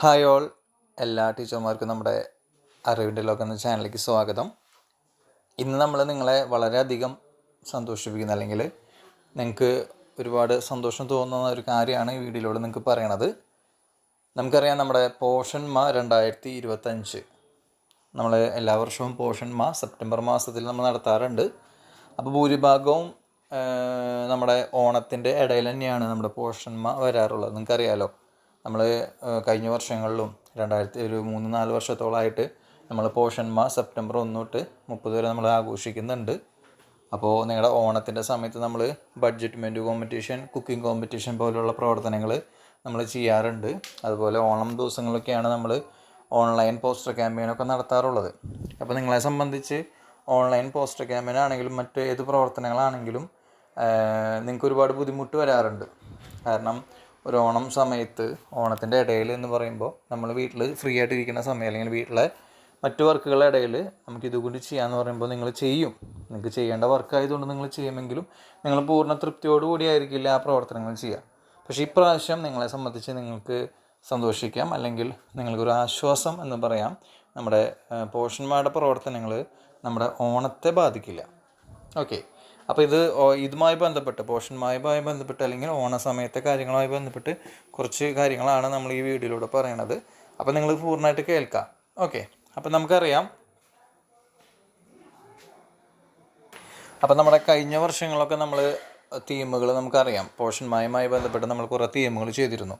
Hi all. എല്ലാ ടീച്ചർമാർക്കും നമ്മുടെ അറിവിന്റെ ലോകം എന്ന ചാനലിലേക്ക് സ്വാഗതം. ഇന്ന് നമ്മൾ നിങ്ങളെ വളരെയധികം സന്തോഷിപ്പിക്കുന്ന അല്ലെങ്കിൽ നിങ്ങൾക്ക് ഒരുപാട് സന്തോഷം തോന്നുന്ന ഒരു കാര്യമാണ് ഈ വീഡിയോയിലൂടെ നിങ്ങൾക്ക് പറയണത്. നമുക്കറിയാം നമ്മുടെ പോഷൻ മാ രണ്ടായിരത്തി ഇരുപത്തഞ്ച്. നമ്മൾ എല്ലാ വർഷവും പോഷൻ സെപ്റ്റംബർ മാസത്തിൽ നമ്മൾ നടത്താറുണ്ട്. അപ്പോൾ ഭൂരിഭാഗവും നമ്മുടെ ഓണത്തിന്റെ ഇടയിൽ തന്നെയാണ് നമ്മുടെ പോഷൻ മാ വരാറുള്ളത്. നിങ്ങൾക്കറിയാലോ? നമ്മൾ കഴിഞ്ഞ വർഷങ്ങളിലും രണ്ടായിരത്തി ഒരു മൂന്ന് നാല് വർഷത്തോളമായിട്ട് നമ്മൾ പോഷൻ മാ സെപ്റ്റംബർ ഒന്ന് തൊട്ട് മുപ്പത് വരെ നമ്മൾ ആഘോഷിക്കുന്നുണ്ട്. അപ്പോൾ നിങ്ങളുടെ ഓണത്തിന്റെ സമയത്ത് നമ്മൾ budget menu competition cooking competition പോലുള്ള പ്രവർത്തനങ്ങൾ നമ്മൾ ചെയ്യാറുണ്ട്. അതുപോലെ ഓണം ദിവസങ്ങളിലൊക്കെയാണ് നമ്മൾ ഓൺലൈൻ പോസ്റ്റർ ക്യാമ്പയിനൊക്കെ നടത്താറുള്ളത്. അപ്പോൾ നിങ്ങളെ സംബന്ധിച്ച് ഓൺലൈൻ പോസ്റ്റർ ക്യാമ്പയിൻ ആണെങ്കിലും മറ്റ് ഏത് പ്രവർത്തനങ്ങളാണെങ്കിലും നിങ്ങൾക്ക് ഒരുപാട് ബുദ്ധിമുട്ട് വരാറുണ്ട്. കാരണം ഒരു ഓണം സമയത്ത് ഓണത്തിന്റെ ഇടയിൽ എന്ന് പറയുമ്പോൾ നമ്മൾ വീട്ടിൽ ഫ്രീ ആയിട്ട് ഇരിക്കുന്ന സമയം അല്ലെങ്കിൽ വീട്ടിലെ മറ്റു വർക്കുകളുടെ ഇടയിൽ നമുക്ക് ഇതുകൊണ്ട് ചെയ്യാമെന്ന് പറയുമ്പോൾ നിങ്ങൾ ചെയ്യും. നിങ്ങൾക്ക് ചെയ്യേണ്ട വർക്കായതുകൊണ്ട് നിങ്ങൾ ചെയ്യുമെങ്കിലും നിങ്ങൾ പൂർണ തൃപ്തിയോടു ആയിരിക്കില്ല ആ പ്രവർത്തനങ്ങൾ ചെയ്യുക. പക്ഷേ ഇപ്രാവശ്യം നിങ്ങളെ സംബന്ധിച്ച് നിങ്ങൾക്ക് സന്തോഷിക്കാം. അല്ലെങ്കിൽ നിങ്ങൾക്കൊരു ആശ്വാസം എന്ന് പറയാം നമ്മുടെ പോഷന്മാരുടെ പ്രവർത്തനങ്ങൾ നമ്മുടെ ഓണത്തെ ബാധിക്കില്ല. ഓക്കെ. അപ്പോൾ ഇത് ഇതുമായി ബന്ധപ്പെട്ട് പോഷന്മാരുമായി ബന്ധപ്പെട്ട് അല്ലെങ്കിൽ ഓണ സമയത്തെ കാര്യങ്ങളുമായി ബന്ധപ്പെട്ട് കുറച്ച് കാര്യങ്ങളാണ് നമ്മൾ ഈ വീഡിയോയിലൂടെ പറയണത്. അപ്പോൾ നിങ്ങൾ പൂർണമായിട്ട് കേൾക്കാം. ഓക്കെ. അപ്പം നമുക്കറിയാം. അപ്പം നമ്മുടെ കഴിഞ്ഞ വർഷങ്ങളൊക്കെ നമ്മൾ തീമുകൾ നമുക്കറിയാം. പോഷന്മാരുമായി ബന്ധപ്പെട്ട് നമ്മൾ കുറേ തീമുകൾ ചെയ്തിരുന്നു.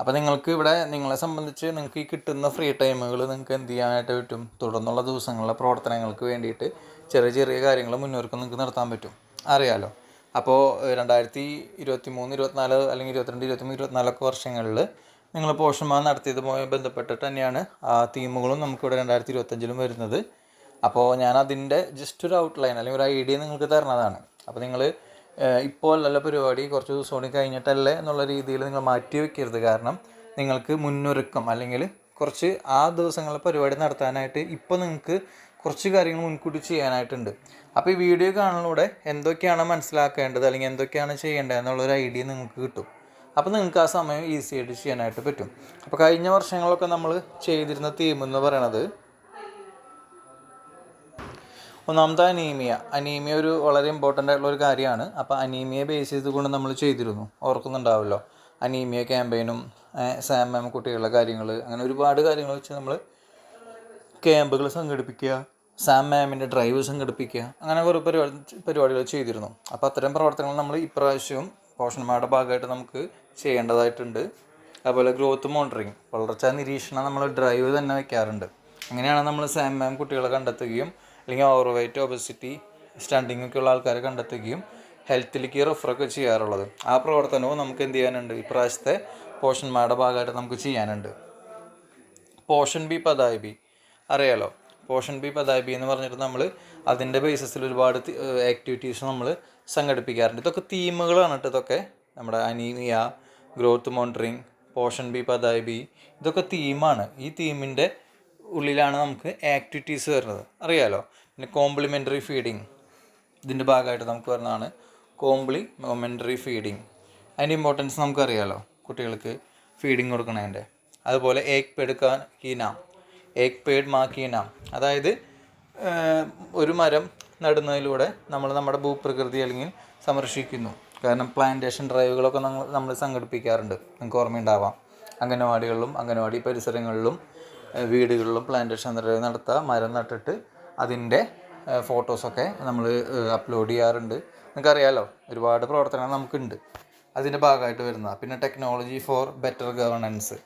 അപ്പോൾ നിങ്ങൾക്ക് ഇവിടെ നിങ്ങളെ സംബന്ധിച്ച് നിങ്ങൾക്ക് ഈ കിട്ടുന്ന ഫ്രീ ടൈമുകൾ നിങ്ങൾക്ക് എന്ത് ചെയ്യാനായിട്ട് പറ്റും? തുടർന്നുള്ള ദിവസങ്ങളിലെ പ്രവർത്തനങ്ങൾക്ക് വേണ്ടിയിട്ട് ചെറിയ ചെറിയ കാര്യങ്ങൾ മുന്നോർക്ക് നിങ്ങൾക്ക് നടത്താൻ പറ്റും. അറിയാലോ. അപ്പോൾ രണ്ടായിരത്തി ഇരുപത്തി മൂന്ന് ഇരുപത്തിനാല് അല്ലെങ്കിൽ ഇരുപത്തിരണ്ട് ഇരുപത്തിമൂന്ന് ഇരുപത്തിനാലൊക്കെ വർഷങ്ങളിൽ നിങ്ങൾ പോഷന്മാർ നടത്തിയതുമായി ബന്ധപ്പെട്ടിട്ട് തന്നെയാണ് ആ തീമുകളും നമുക്കിവിടെ രണ്ടായിരത്തി ഇരുപത്തഞ്ചിലും വരുന്നത്. അപ്പോൾ ഞാൻ അതിന്റെ ജസ്റ്റ് ഒരു ഔട്ട്ലൈൻ അല്ലെങ്കിൽ ഒരു ഐഡിയ നിങ്ങൾക്ക് തരണതാണ്. അപ്പോൾ നിങ്ങൾ ഇപ്പോൾ അല്ലല്ല പരിപാടി കുറച്ച് ദിവസം കൂടി കഴിഞ്ഞിട്ടല്ലേ എന്നുള്ള രീതിയിൽ നിങ്ങൾ മാറ്റി വെക്കരുത്. കാരണം നിങ്ങൾക്ക് മുന്നൊരുക്കം അല്ലെങ്കിൽ കുറച്ച് ആ ദിവസങ്ങളിലെ പരിപാടി നടത്താനായിട്ട് ഇപ്പോൾ നിങ്ങൾക്ക് കുറച്ച് കാര്യങ്ങൾ മുൻകൂട്ടി ചെയ്യാനായിട്ടുണ്ട്. അപ്പോൾ ഈ വീഡിയോ കാണുന്നതിലൂടെ എന്തൊക്കെയാണ് മനസ്സിലാക്കേണ്ടത് അല്ലെങ്കിൽ എന്തൊക്കെയാണ് ചെയ്യേണ്ടത് എന്നുള്ളൊരു ഐഡിയ നിങ്ങൾക്ക് കിട്ടും. അപ്പോൾ നിങ്ങൾക്ക് ആ സമയം ഈസി ആയിട്ട് ചെയ്യാനായിട്ട് പറ്റും. അപ്പോൾ കഴിഞ്ഞ വർഷങ്ങളൊക്കെ നമ്മൾ ചെയ്തിരുന്ന തീം എന്ന് പറയണത് ഒന്നാമത്തെ അനീമിയ. അനീമിയ ഒരു വളരെ ഇമ്പോർട്ടന്റ് ആയിട്ടുള്ള ഒരു കാര്യമാണ്. അപ്പോൾ അനീമിയ ബേസ് ചെയ്തുകൊണ്ട് നമ്മൾ ചെയ്തിരുന്നു. ഓർക്കുന്നുണ്ടാവുമല്ലോ അനീമിയ ക്യാമ്പയിനും സാം മാം കുട്ടികളുടെ കാര്യങ്ങൾ അങ്ങനെ ഒരുപാട് കാര്യങ്ങൾ വെച്ച് നമ്മൾ ക്യാമ്പുകൾ സംഘടിപ്പിക്കുക. സാം മാമിന്റെ ഡ്രൈവ് സംഘടിപ്പിക്കുക അങ്ങനെ കുറേ പരിപാടി പരിപാടികൾ ചെയ്തിരുന്നു. അപ്പോൾ അത്തരം പ്രവർത്തനങ്ങൾ നമ്മൾ ഇപ്രാവശ്യവും പോഷന്മാരുടെ ഭാഗമായിട്ട് നമുക്ക് ചെയ്യേണ്ടതായിട്ടുണ്ട്. അതുപോലെ ഗ്രോത്ത് മോണിറ്ററിങ് വളർച്ചാ നിരീക്ഷണം നമ്മൾ ഡ്രൈവ് തന്നെ വെക്കാറുണ്ട്. അങ്ങനെയാണ് നമ്മൾ സാം മാം കുട്ടികളെ കണ്ടെത്തുകയും അല്ലെങ്കിൽ ഓവർ വെയിറ്റ് ഒബസിറ്റി സ്റ്റാൻഡിങ് ഒക്കെ ഉള്ള ആൾക്കാരെ കണ്ടെത്തുകയും ഹെൽത്തിലേക്ക് റെഫറൊക്കെ ചെയ്യാറുള്ളത്. ആ പ്രവർത്തനവും നമുക്ക് എന്ത് ചെയ്യാനുണ്ട്? ഇപ്രാവശ്യത്തെ പോഷന്മാരുടെ ഭാഗമായിട്ട് നമുക്ക് ചെയ്യാനുണ്ട്. പോഷൻ ബി പതായ് ബി. അറിയാലോ? പോഷൻ ബി പതായ് ബി എന്ന് പറഞ്ഞിട്ട് നമ്മൾ അതിന്റെ ബേസിസിൽ ഒരുപാട് ആക്ടിവിറ്റീസ് നമ്മൾ സംഘടിപ്പിക്കാറുണ്ട്. ഇതൊക്കെ തീമുകളാണ് കേട്ടോ ഇതൊക്കെ. നമ്മുടെ anaemia growth monitoring Poshan Bhi Padhai Bhi ഇതൊക്കെ തീമാണ് ഈ തീമിന്റെ ഉള്ളിലാണ് നമുക്ക് ആക്ടിവിറ്റീസ് വരുന്നത്. അറിയാലോ? പിന്നെ കോംപ്ലിമെന്ററി ഫീഡിങ് ഇതിന്റെ ഭാഗമായിട്ട് നമുക്ക് വരുന്നതാണ് കോംപ്ലിമെന്ററി ഫീഡിങ് അതിന്റെ ഇമ്പോർട്ടൻസ് നമുക്കറിയാലോ കുട്ടികൾക്ക് ഫീഡിങ് കൊടുക്കണതിന്റെ അതുപോലെ ഏക് പെടുക്കാൻ കീനാം. ഏക് പേഡ് മാ കീനാം അതായത് ഒരു മരം നടുന്നതിലൂടെ നമ്മൾ നമ്മുടെ ഭൂപ്രകൃതി അല്ലെങ്കിൽ സംരക്ഷിക്കുന്നു. കാരണം പ്ലാന്റേഷൻ ഡ്രൈവുകളൊക്കെ നമ്മൾ നമ്മൾ സംഘടിപ്പിക്കാറുണ്ട്. നിങ്ങൾക്ക് ഓർമ്മയുണ്ടാവാം. അംഗനവാടികളിലും അംഗനവാടി പരിസരങ്ങളിലും വീടുകളിലും പ്ലാന്റേഷൻ ഡ്രൈവ് നടത്തുക മരം നട്ടിട്ട് അതിന്റെ ഫോട്ടോസൊക്കെ നമ്മൾ അപ്ലോഡ് ചെയ്യാറുണ്ട്. നിങ്ങൾക്കറിയാലോ ഒരുപാട് പ്രവർത്തനങ്ങൾ നമുക്കുണ്ട്. അതിന്റെ ഭാഗമായിട്ട് വരുന്ന പിന്നെ ടെക്നോളജി ഫോർ ബെറ്റർ ഗവർണൻസ്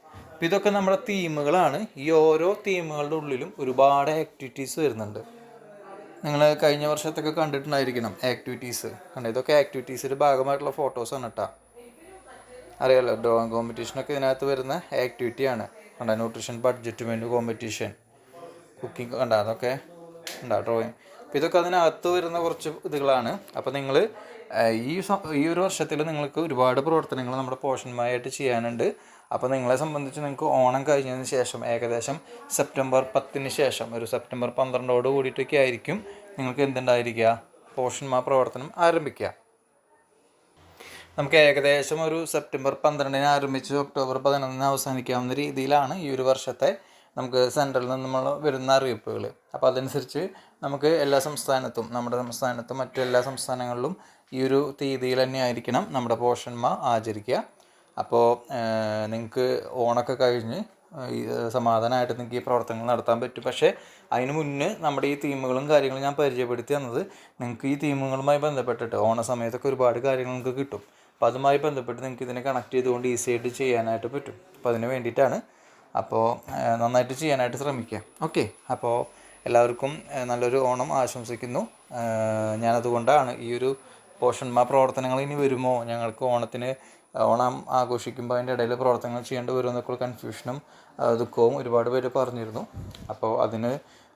അപ്പോൾ ഇതൊക്കെ നമ്മുടെ തീമുകളാണ്. ഈ ഓരോ തീമുകളുടെ ഉള്ളിലും ഒരുപാട് ആക്ടിവിറ്റീസ് വരുന്നുണ്ട്. നിങ്ങൾ കഴിഞ്ഞ വർഷത്തൊക്കെ കണ്ടിട്ടുണ്ടായിരിക്കണം ആക്ടിവിറ്റീസ് കണ്ടോ? ഇതൊക്കെ ആക്ടിവിറ്റീസിന്റെ ഭാഗമായിട്ടുള്ള ഫോട്ടോസാണ് കേട്ടോ അറിയാലോ ഡ്രോയിങ് കോമ്പറ്റീഷനൊക്കെ ഇതിനകത്ത് വരുന്ന ആക്ടിവിറ്റിയാണ് കണ്ട? Nutrition budget menu competition cooking കണ്ട? അതൊക്കെ ഉണ്ടാ? ഡ്രോയിങ് അപ്പോൾ ഇതൊക്കെ അതിനകത്ത് വരുന്ന കുറച്ച് ഇതുകളാണ്. അപ്പോൾ നിങ്ങൾ ഈ ഈ ഒരു വർഷത്തിൽ നിങ്ങൾക്ക് ഒരുപാട് പ്രവർത്തനങ്ങൾ നമ്മുടെ പോഷന്മാരായിട്ട് ചെയ്യാനുണ്ട്. അപ്പോൾ നിങ്ങളെ സംബന്ധിച്ച് നിങ്ങൾക്ക് ഓണം കഴിഞ്ഞതിന് ശേഷം ഏകദേശം സെപ്റ്റംബർ പത്തിന് ശേഷം ഒരു സെപ്റ്റംബർ പന്ത്രണ്ടോട് കൂടിയിട്ടൊക്കെ ആയിരിക്കും നിങ്ങൾക്ക് എന്തുണ്ടായിരിക്കുക? പോഷന്മാർ പ്രവർത്തനം ആരംഭിക്കുക. നമുക്ക് ഏകദേശം ഒരു സെപ്റ്റംബർ പന്ത്രണ്ടിന് ആരംഭിച്ച് ഒക്ടോബർ പതിനൊന്നിന് അവസാനിക്കാവുന്ന രീതിയിലാണ് ഈ ഒരു വർഷത്തെ നമുക്ക് സെൻട്രലിൽ നിന്ന് നമ്മൾ വരുന്ന അറിയിപ്പുകൾ. അപ്പോൾ അതനുസരിച്ച് നമുക്ക് എല്ലാ സംസ്ഥാനത്തും നമ്മുടെ സംസ്ഥാനത്തും മറ്റെല്ലാ സംസ്ഥാനങ്ങളിലും ഈ ഒരു തീയതിയിൽ തന്നെ ആയിരിക്കണം നമ്മുടെ പോഷന്മാർ ആചരിക്കുക. അപ്പോൾ നിങ്ങൾക്ക് ഓണൊക്കെ കഴിഞ്ഞ് സമാധാനമായിട്ട് നിങ്ങൾക്ക് ഈ പ്രവർത്തനങ്ങൾ നടത്താൻ പറ്റും. പക്ഷേ അതിന് മുന്നേ നമ്മുടെ ഈ തീമുകളും കാര്യങ്ങളും ഞാൻ പരിചയപ്പെടുത്തി തന്നത് നിങ്ങൾക്ക് ഈ തീമുകളുമായി ബന്ധപ്പെട്ടിട്ട് ഓണ സമയത്തൊക്കെ ഒരുപാട് കാര്യങ്ങൾ നിങ്ങൾക്ക് കിട്ടും. അപ്പോൾ അതുമായി ബന്ധപ്പെട്ട് നിങ്ങൾക്ക് ഇതിനെ കണക്ട് ചെയ്തുകൊണ്ട് ഈസി ആയിട്ട് ചെയ്യാനായിട്ട് പറ്റും. അപ്പോൾ അതിന് വേണ്ടിയിട്ടാണ്. അപ്പോൾ നന്നായിട്ട് ചെയ്യാനായിട്ട് ശ്രമിക്കുക ഓക്കെ. അപ്പോൾ എല്ലാവർക്കും നല്ലൊരു ഓണം ആശംസിക്കുന്നു. ഞാനതുകൊണ്ടാണ് ഈ ഒരു പോഷന്മാ പ്രവർത്തനങ്ങൾ ഇനി വരുമോ? ഞങ്ങൾക്ക് ഓണത്തിന് ഓണം ആഘോഷിക്കുമ്പോൾ അതിന്റെ ഇടയിൽ പ്രവർത്തനങ്ങൾ ചെയ്യേണ്ടി വരും എന്നൊക്കെ കൺഫ്യൂഷനും ദുഃഖവും ഒരുപാട് പേര് പറഞ്ഞിരുന്നു. അപ്പോൾ അതിന്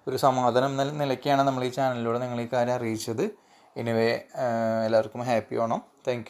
ഒരു സമാധാനം എന്ന നിലയ്ക്കാണ് നമ്മൾ ഈ ചാനലിലൂടെ നിങ്ങൾ ഈ കാര്യം അറിയിച്ചത്. ഇനിവേ എല്ലാവർക്കും ഹാപ്പി ഓണം. താങ്ക്